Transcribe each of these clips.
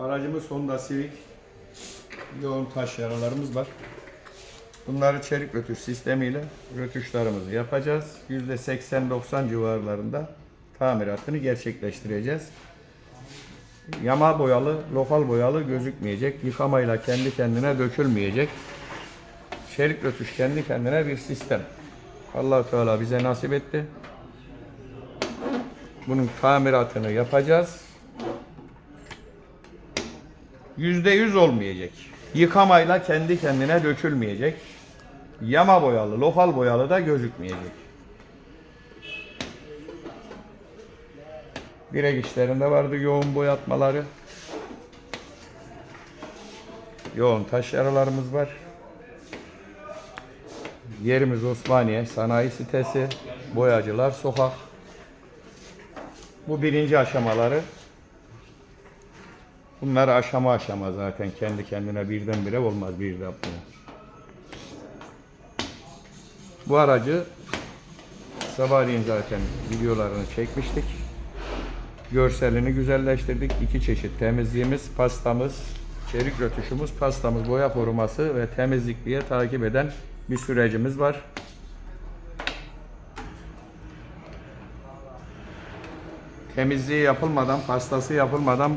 Aracımız Honda Civic. Yoğun taş yaralarımız var. Bunları çelik rötuş sistemiyle rötuşlarımızı yapacağız. %80-90 civarlarında tamiratını gerçekleştireceğiz. Yama boyalı, lokal boyalı gözükmeyecek. Yıkamayla kendi kendine dökülmeyecek. Çelik rötuş kendi kendine bir sistem. allah Teala bize nasip etti. Bunun tamiratını yapacağız. Yüzde yüz olmayacak. Yıkamayla kendi kendine dökülmeyecek. Yama boyalı, lokal boyalı da gözükmeyecek. Direk işlerinde vardı yoğun boyatmaları. Yoğun taş yaralarımız var. Yerimiz Osmaniye Sanayi Sitesi, Boyacılar Sokak. Bu birinci aşamaları. Bunlar aşama aşama zaten kendi kendine birdenbire olmaz bir bu. Bu aracı sabahleyin zaten videolarını çekmiştik. Görselini güzelleştirdik. İki çeşit temizliğimiz, pastamız, çelik rötuşumuz, pastamız, boya koruması ve temizlik diye takip eden bir sürecimiz var. temizliği yapılmadan, pastası yapılmadan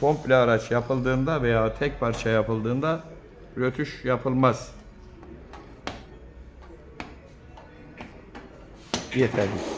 komple araç yapıldığında veya tek parça yapıldığında rötuş yapılmaz. Yeterli.